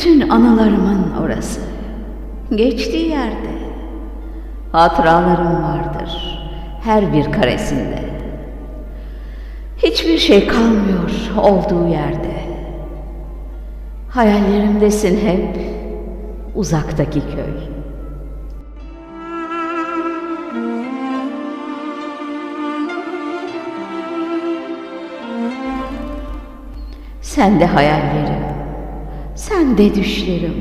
Bütün anılarımın orası. Geçtiği yerde. Hatıralarım vardır. Her bir karesinde. Hiçbir şey kalmıyor olduğu yerde. Hayallerimdesin hep uzaktaki köy. Sen de hayallerim, sen de düşlerim.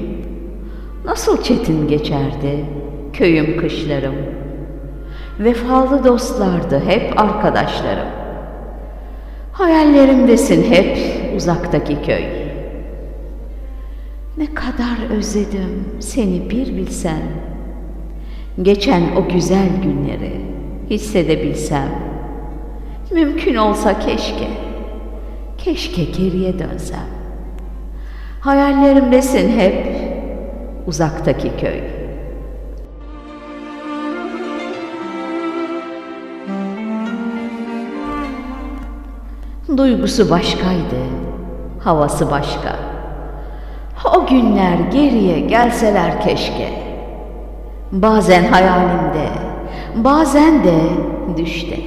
Nasıl çetin geçerdi köyüm kışlarım. Vefalı dostlardı hep arkadaşlarım. Hayallerimdesin hep uzaktaki köy. Ne kadar özledim seni bir bilsen. Geçen o güzel günleri hissedebilsem. Mümkün olsa keşke, keşke geriye dönsem. Hayallerimdesin hep uzaktaki köy. Duygusu başkaydı, havası başka. O günler geriye gelseler keşke. Bazen hayalimde, bazen de düşte.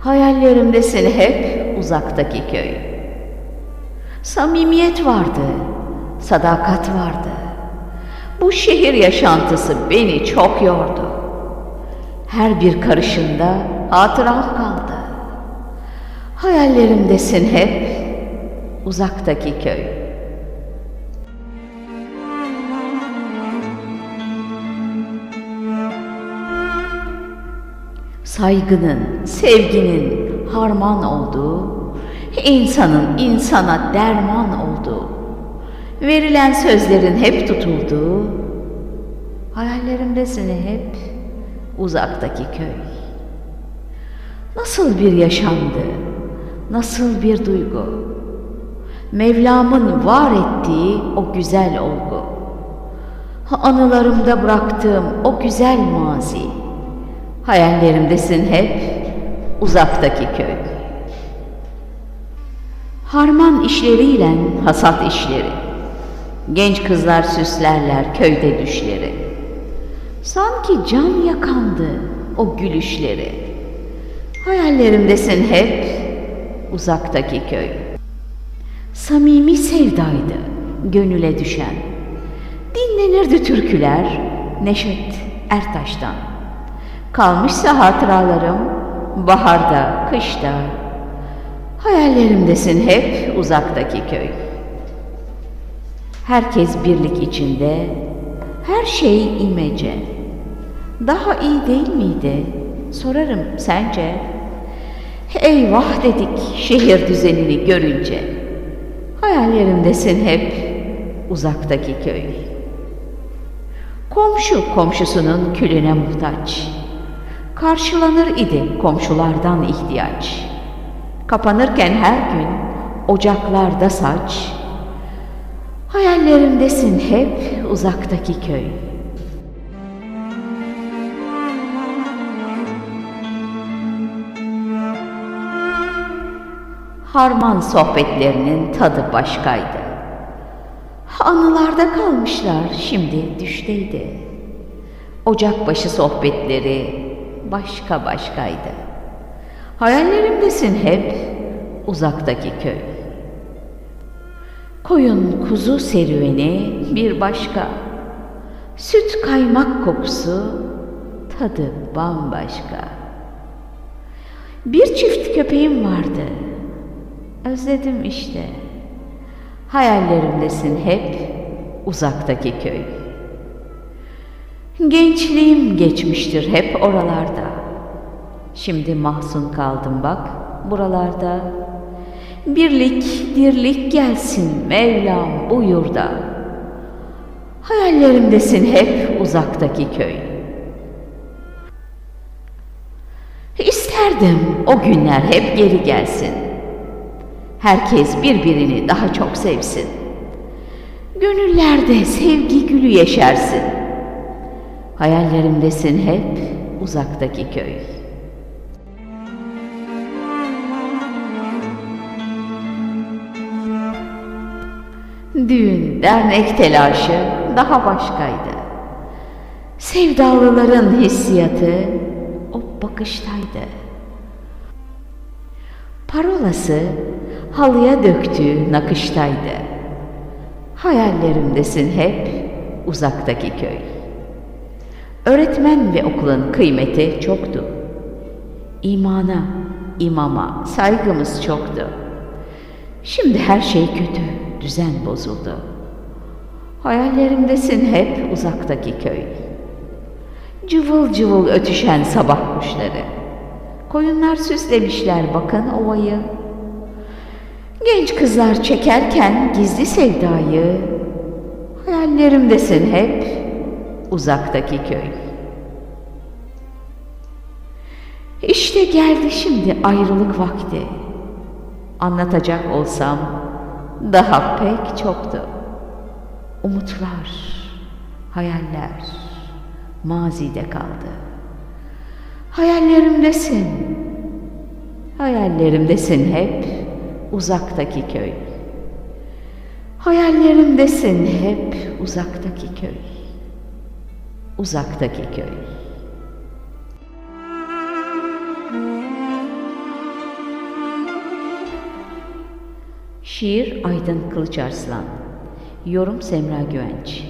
Hayallerimdesin hep uzaktaki köy. Samimiyet vardı, sadakat vardı. Bu şehir yaşantısı beni çok yordu. Her bir karışında hatıram kaldı. Hayallerimdesin hep uzaktaki köy. Saygının, sevginin harman olduğu, insanın insana derman olduğu, verilen sözlerin hep tutulduğu, hayallerimdesin hep uzaktaki köy. Nasıl bir yaşamdı, nasıl bir duygu. Mevlam'ın var ettiği o güzel olgu. Anılarımda bıraktığım o güzel mazi. Hayallerimdesin hep uzaktaki köy. Harman işleriyle hasat işleri. Genç kızlar süslerler köyde düşleri. Sanki can yakandı o gülüşleri. Hayallerimdesin hep uzaktaki köy. Samimi sevdaydı gönüle düşen. Dinlenirdi türküler Neşet Ertaş'tan. Kalmışsa hatıralarım baharda, kışta. Hayallerimdesin hep uzaktaki köy. Herkes birlik içinde, her şey imece. Daha iyi değil miydi? Sorarım sence? Eyvah dedik şehir düzenini görünce. Hayallerimdesin hep uzaktaki köy. Komşu komşusunun külüne muhtaç. Karşılanır idi komşulardan ihtiyaç. Kapanırken her gün ocaklarda saç. Hayallerimdesin hep uzaktaki köy. Harman sohbetlerinin tadı başkaydı. Anılarda kalmışlar şimdi düşteydi. Ocakbaşı sohbetleri başka başkaydı. Hayallerimdesin hep uzaktaki köy. Koyun kuzu serüveni bir başka. Süt kaymak kokusu tadı bambaşka. Bir çift köpeğim vardı. Özledim işte. Hayallerimdesin hep uzaktaki köy. Gençliğim geçmiştir hep oralarda. Şimdi mahzun kaldım bak buralarda. Birlik, dirlik gelsin Mevlam buyur da. Hayallerimdesin hep uzaktaki köy. İsterdim o günler hep geri gelsin. Herkes birbirini daha çok sevsin. Gönüllerde sevgi gülü yeşersin. Hayallerimdesin hep uzaktaki köy. Düğün, dernek telaşı daha başkaydı. Sevdalıların hissiyatı o bakıştaydı. Parolası halıya döktüğü nakıştaydı. Hayallerimdesin hep uzaktaki köy. Öğretmen ve okulun kıymeti çoktu. İmana, imama saygımız çoktu. Şimdi her şey kötü, düzen bozuldu. Hayallerimdesin hep uzaktaki köy. Cıvıl cıvıl ötüşen sabah kuşları. Koyunlar süslemişler bakın ovayı. Genç kızlar çekerken gizli sevdayı. Hayallerimdesin hep uzaktaki köy. İşte geldi şimdi ayrılık vakti. Anlatacak olsam daha pek çoktu. Umutlar, hayaller mazide kaldı. Hayallerimdesin. Hayallerimdesin hep uzaktaki köy. Hayallerimdesin hep uzaktaki köy. Uzaktaki köy. Şiir Aydın Kılıçarslan Yorum Semra Güvenç